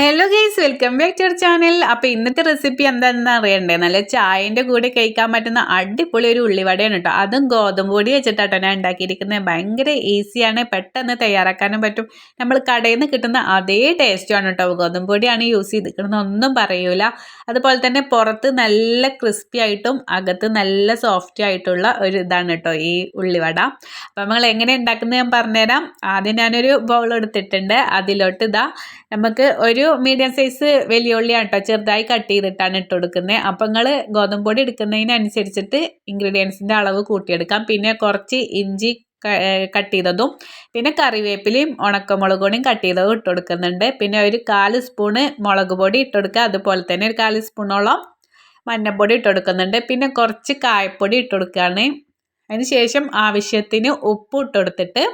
Hello guys welcome back to channel അപ്പോൾ ഇന്നത്തെ recipe എന്താണെന്ന് അറിയണ്ടേ? നല്ല ചായന്റെ കൂടെ കഴിക്കാൻ പറ്റുന്ന അടിപൊളി ഒരു ഉള്ളിവടയാണ് കേട്ടോ. അതും ഗോതമ്പ് പൊടി വെച്ചിട്ടാട്ടോ ഞാൻ ഉണ്ടാക്കിയിരിക്കുന്നത് ഭയങ്കര ഈസിയാണ് പെട്ടെന്ന് തയ്യാറാക്കാനും പറ്റും. നമ്മൾ കടയിൽ നിന്ന് കിട്ടുന്ന അതേ ടേസ്റ്റുമാണ് കേട്ടോ. ഗോതമ്പ് പൊടിയാണ് യൂസ് ചെയ്തിരിക്കുന്നത്. ഒന്നും പറയൂല. അതുപോലെ തന്നെ പുറത്ത് നല്ല ക്രിസ്പി ആയിട്ടും അകത്ത് നല്ല സോഫ്റ്റ് ആയിട്ടുള്ള ഒരു ഇതാണ് കേട്ടോ ഈ ഉള്ളിവട. അപ്പോൾ നമ്മൾ എങ്ങനെ ഉണ്ടാക്കുന്നത് ഞാൻ പറഞ്ഞുതരാം. ആദ്യം ഞാനൊരു ബൗൾ എടുത്തിട്ടുണ്ട്. അതിലോട്ട് ഇതാ നമുക്ക് ഒരു മീഡിയം സൈസ് വലിയ ഉള്ളിയാണ് കേട്ടോ ചെറുതായി കട്ട് ചെയ്തിട്ടാണ് ഇട്ട് കൊടുക്കുന്നത് അപ്പം നിങ്ങൾ ഗോതമ്പ് പൊടി എടുക്കുന്നതിനനുസരിച്ചിട്ട് ഇൻഗ്രീഡിയൻസിന്റെ അളവ് കൂട്ടിയെടുക്കാം. പിന്നെ കുറച്ച് ഇഞ്ചി കട്ട് ചെയ്തതും പിന്നെ കറിവേപ്പിലയും ഉണക്കമുളക് പൊടിയും കട്ട് ചെയ്തതും ഇട്ട് കൊടുക്കുന്നുണ്ട് പിന്നെ ഒരു കാൽ സ്പൂണ് മുളക് പൊടി ഇട്ട് കൊടുക്കുക അതുപോലെ തന്നെ ഒരു കാൽ സ്പൂണോളം മഞ്ഞപ്പൊടി ഇട്ട് കൊടുക്കുന്നുണ്ട് പിന്നെ കുറച്ച് കായപ്പൊടി ഇട്ട് കൊടുക്കുകയാണ് അതിന് ശേഷം ആവശ്യത്തിന് ഉപ്പ് ഇട്ട് കൊടുത്തിട്ട്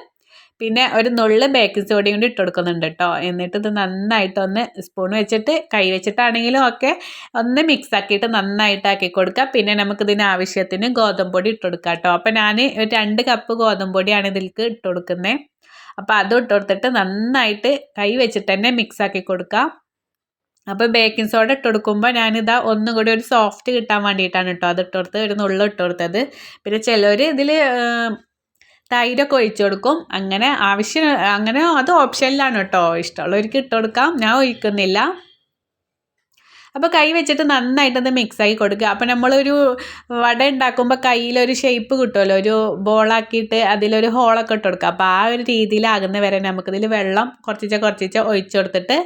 പിന്നെ ഒരു നുള്ള് ബേക്കിംഗ് സോഡയും കൂടി ഇട്ട് കൊടുക്കുന്നുണ്ട് കേട്ടോ എന്നിട്ട് ഇത് നന്നായിട്ട് ഒന്ന് സ്പൂൺ വെച്ചിട്ട് കൈ വെച്ചിട്ടാണെങ്കിലും ഒക്കെ ഒന്ന് മിക്സ് ആക്കിയിട്ട് നന്നായിട്ട് ആക്കി കൊടുക്കുക പിന്നെ നമുക്ക് ഇതിന് ആവശ്യത്തിന് ഗോതമ്പ് പൊടി ഇട്ട് കൊടുക്കാം കേട്ടോ അപ്പോൾ ഞാൻ രണ്ട് കപ്പ് ഗോതമ്പ് പൊടിയാണ് ഇതിലേക്ക് ഇട്ട് കൊടുക്കുന്നത് അപ്പോൾ അതും ഇട്ട് കൊടുത്തിട്ട് നന്നായിട്ട് കൈ വെച്ചിട്ട് തന്നെ മിക്സ് ആക്കി കൊടുക്കാം. അപ്പോൾ ബേക്കിംഗ് സോഡ ഇട്ട് കൊടുക്കുമ്പോൾ ഞാനിതാ ഒന്നും കൂടി ഒരു സോഫ്റ്റ് കിട്ടാൻ വേണ്ടിയിട്ടാണ് കേട്ടോ അത് ഇട്ട് കൊടുത്ത് ഒരു നുള്ളു ഇട്ട് കൊടുത്തത്. പിന്നെ ചിലർ ഇതിൽ തൈരൊക്കെ ഒഴിച്ചു കൊടുക്കും. അങ്ങനെ ആവശ്യം അങ്ങനെ അത് ഓപ്ഷനിലാണ് കേട്ടോ. ഇഷ്ടമുള്ളവർക്ക് ഇട്ട് കൊടുക്കാം. ഞാൻ ഒഴിക്കുന്നില്ല. അപ്പോൾ കൈ വെച്ചിട്ട് നന്നായിട്ടത് മിക്സായി കൊടുക്കുക. അപ്പോൾ നമ്മളൊരു വട ഉണ്ടാക്കുമ്പോൾ കയ്യിലൊരു ഷേപ്പ് കിട്ടുമല്ലോ. ഒരു ബോളാക്കിയിട്ട് അതിലൊരു ഹോളൊക്കെ ഇട്ട് കൊടുക്കുക. അപ്പോൾ ആ ഒരു രീതിയിലാകുന്ന വരെ നമുക്കിതിൽ വെള്ളം കുറച്ചിച്ച കുറച്ചിച്ച ഒഴിച്ചു കൊടുത്തിട്ട്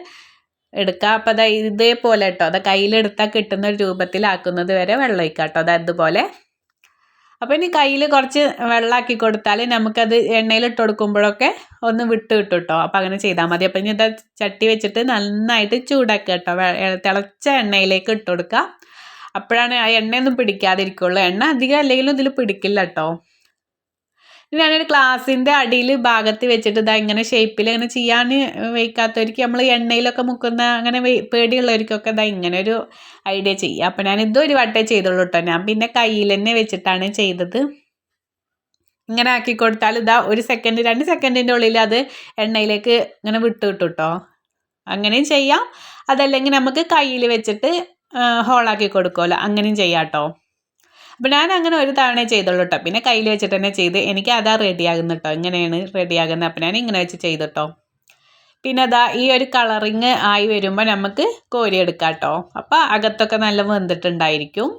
എടുക്കുക. അപ്പോൾ അതായത് ഇതേപോലെ കേട്ടോ. അത് കയ്യിലെടുത്താൽ കിട്ടുന്ന ഒരു രൂപത്തിലാക്കുന്നത് വരെ വെള്ളം ഒഴിക്കാം കേട്ടോ. അത് അതുപോലെ അപ്പോൾ ഇനി കയ്യിൽ കുറച്ച് വെള്ളമാക്കി കൊടുത്താൽ നമുക്കത് എണ്ണയിൽ ഇട്ട് കൊടുക്കുമ്പോഴൊക്കെ ഒന്ന് വിട്ട് കിട്ടും കേട്ടോ അപ്പോൾ അങ്ങനെ ചെയ്താൽ മതി. അപ്പോൾ ഇനി എന്താ ചട്ടി വെച്ചിട്ട് നന്നായിട്ട് ചൂടാക്കുക കേട്ടോ. തിളച്ച എണ്ണയിലേക്ക് ഇട്ട് കൊടുക്കുക അപ്പോഴാണ് ആ എണ്ണയൊന്നും പിടിക്കാതിരിക്കുള്ളൂ. എണ്ണ അധികം അല്ലെങ്കിലും ഇതിൽ പിടിക്കില്ല കേട്ടോ. ഞാനൊരു ഗ്ലാസിന്റെ അടിയിൽ ഭാഗത്ത് വെച്ചിട്ട് ഇതാ ഇങ്ങനെ ഷേപ്പിൽ ഇങ്ങനെ ചെയ്യാൻ വയ്ക്കാത്തവർക്ക് നമ്മൾ എണ്ണയിലൊക്കെ മുക്കുന്ന അങ്ങനെ പേടിയുള്ളവർക്കൊക്കെ ഇതാ ഇങ്ങനെ ഒരു ഐഡിയ ചെയ്യുക അപ്പോൾ ഞാൻ ഇതും ഒരു വട്ടേ ചെയ്തുള്ളൂ കേട്ടോ ഞാൻ പിന്നെ കയ്യിൽ തന്നെ വെച്ചിട്ടാണ് ചെയ്തത്. ഇങ്ങനെ ആക്കി കൊടുത്താൽ ഇതാ ഒരു സെക്കൻഡ് രണ്ട് സെക്കൻഡിന്റെ ഉള്ളിൽ അത് എണ്ണയിലേക്ക് ഇങ്ങനെ വിട്ട് കിട്ടും കേട്ടോ അങ്ങനെയും ചെയ്യാം. അതല്ലെങ്കിൽ നമുക്ക് കയ്യിൽ വെച്ചിട്ട് ഹോളാക്കി കൊടുക്കുമല്ലോ അങ്ങനെയും ചെയ്യാം കേട്ടോ ഞാൻ അങ്ങനെ ഒരു തവണ ചെയ്തുള്ളൂ കേട്ടോ പിന്നെ കയ്യിൽ വെച്ചിട്ട് തന്നെ ചെയ്ത് എനിക്ക് അതാ റെഡി ആകുന്ന കേട്ടോ ഇങ്ങനെയാണ് റെഡി റെഡിയാകുന്നത്. അപ്പം ഞാൻ ഇങ്ങനെ വെച്ച് ചെയ്തു കേട്ടോ പിന്നെ അതാ ഈ ഒരു കളറിങ് ആയി വരുമ്പോൾ നമുക്ക് കോരിയെടുക്കാം കേട്ടോ അപ്പോൾ അകത്തൊക്കെ നല്ല വെന്തിട്ടുണ്ടായിരിക്കും.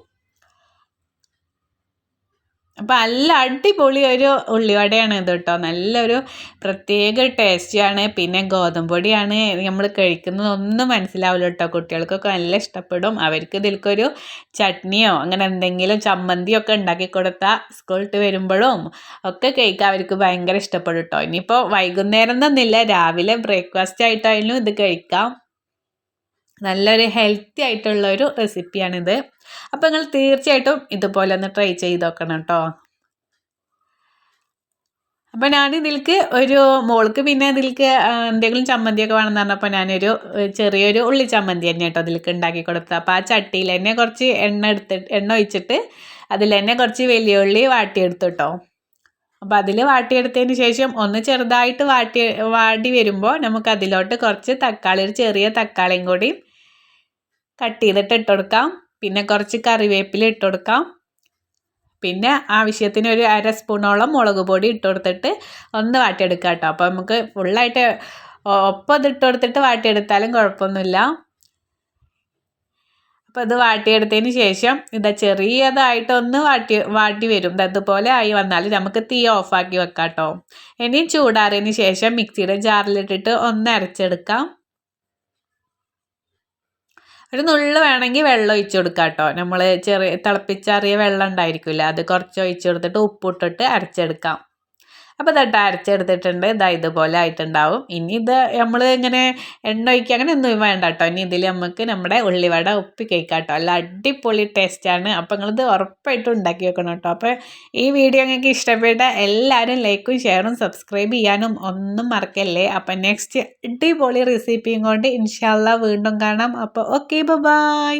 അപ്പോൾ നല്ല അടിപൊളി ഒരു ഉള്ളിവടയാണ് ഇത് കേട്ടോ. നല്ലൊരു പ്രത്യേക ടേസ്റ്റിയാണ് പിന്നെ ഗോതമ്പ് പൊടിയാണ് നമ്മൾ കഴിക്കുന്നതൊന്നും മനസ്സിലാവില്ല കേട്ടോ. കുട്ടികൾക്കൊക്കെ നല്ല ഇഷ്ടപ്പെടും. അവർക്ക് ഇതിൽക്കൊരു ചട്നിയോ അങ്ങനെ എന്തെങ്കിലും ചമ്മന്തിയോ ഒക്കെ ഉണ്ടാക്കി കൊടുത്താൽ സ്കൂളിട്ട് വരുമ്പോഴും ഒക്കെ കഴിക്കാൻ അവർക്ക് ഭയങ്കര ഇഷ്ടപ്പെടും കേട്ടോ. ഇനിയിപ്പോൾ വൈകുന്നേരം തന്നില്ല രാവിലെ ബ്രേക്ക്ഫാസ്റ്റ് ആയിട്ടായാലും ഇത് കഴിക്കാം. നല്ലൊരു ഹെൽത്തി ആയിട്ടുള്ള ഒരു റെസിപ്പിയാണിത് അപ്പോൾ നിങ്ങൾ തീർച്ചയായിട്ടും ഇതുപോലെ ഒന്ന് ട്രൈ ചെയ്ത് നോക്കണം കേട്ടോ അപ്പോൾ ഞാൻ ഇതിൽക്ക് ഒരു മോൾക്ക് പിന്നെ ഇതിൽക്ക് എന്തെങ്കിലും ചമ്മന്തിയൊക്കെ വേണമെന്ന് പറഞ്ഞപ്പോൾ ഞാനൊരു ചെറിയൊരു ഉള്ളി ചമ്മന്തി തന്നെ കേട്ടോ അതിലേക്ക് ഉണ്ടാക്കി കൊടുത്തത്. അപ്പോൾ ആ ചട്ടിയിൽ തന്നെ കുറച്ച് എണ്ണ എടുത്തിട്ട് എണ്ണ ഒഴിച്ചിട്ട് അതിൽ തന്നെ കുറച്ച് വലിയ ഉള്ളി വാട്ടിയെടുത്തു കേട്ടോ അപ്പോൾ അതിൽ വാട്ടിയെടുത്തതിന് ശേഷം ഒന്ന് ചെറുതായിട്ട് വാട്ടി വാടി വരുമ്പോൾ നമുക്ക് അതിലോട്ട് കുറച്ച് തക്കാളി ഒരു ചെറിയ തക്കാളിയും കൂടി കട്ട് ചെയ്തിട്ട് ഇട്ട് കൊടുക്കാം. പിന്നെ കുറച്ച് കറിവേപ്പില ഇട്ട് കൊടുക്കാം. പിന്നെ ആവശ്യത്തിന് ഒരു അര സ്പൂണോളം മുളക് പൊടി ഇട്ട് കൊടുത്തിട്ട് ഒന്ന് വാട്ടിയെടുക്കാം കേട്ടോ. അപ്പോൾ നമുക്ക് ഫുള്ളായിട്ട് ഒപ്പം അത് ഇട്ട് കൊടുത്തിട്ട് വാട്ടിയെടുത്താലും കുഴപ്പമൊന്നുമില്ല. അപ്പോൾ ഇത് വാട്ടിയെടുത്തതിന് ശേഷം ഇതാ ചെറിയതായിട്ടൊന്ന് വാട്ടി വാട്ടി വരും. അതുപോലെ ആയി വന്നാൽ നമുക്ക് തീ ഓഫാക്കി വെക്കാം കേട്ടോ. ഇനി ചൂടാറിയതിന് ശേഷം മിക്സിയുടെ ജാറിലിട്ടിട്ട് ഒന്ന് അരച്ചെടുക്കാം. ഒരു നുള്ള് വേണമെങ്കിൽ വെള്ളം ഒഴിച്ചു കൊടുക്കാം കേട്ടോ. നമ്മൾ ചെറിയ തിളപ്പിച്ചാറിയ വെള്ളം ഉണ്ടായിരിക്കില്ല അത് കുറച്ച് ഒഴിച്ചു കൊടുത്തിട്ട് ഉപ്പിട്ടിട്ട് അരച്ചെടുക്കാം. അപ്പോൾ ഇതട്ട് അരച്ചെടുത്തിട്ടുണ്ട്. ഇതാ ഇതുപോലെ ആയിട്ടുണ്ടാവും. ഇനി ഇത് നമ്മൾ ഇങ്ങനെ എണ്ണ ഒഴിക്കുക അങ്ങനെ ഒന്നും വേണ്ട കേട്ടോ. ഇനി ഇതിൽ നമുക്ക് നമ്മുടെ ഉള്ളിവട ഉപ്പി കേൾക്കാം കേട്ടോ അല്ല അടിപൊളി ടേസ്റ്റാണ് അപ്പോൾ നിങ്ങളിത് ഉറപ്പായിട്ടും ഉണ്ടാക്കി വെക്കണം കേട്ടോ. അപ്പോൾ ഈ വീഡിയോ നിങ്ങൾക്ക് ഇഷ്ടപ്പെട്ട എല്ലാവരും ലൈക്കും ഷെയറും സബ്സ്ക്രൈബ് ചെയ്യാനും ഒന്നും മറക്കല്ലേ? അപ്പം നെക്സ്റ്റ് അടിപൊളി റെസിപ്പിയും കൊണ്ട് ഇൻഷാല്ല വീണ്ടും കാണാം. അപ്പോൾ ഓക്കെ ബൈ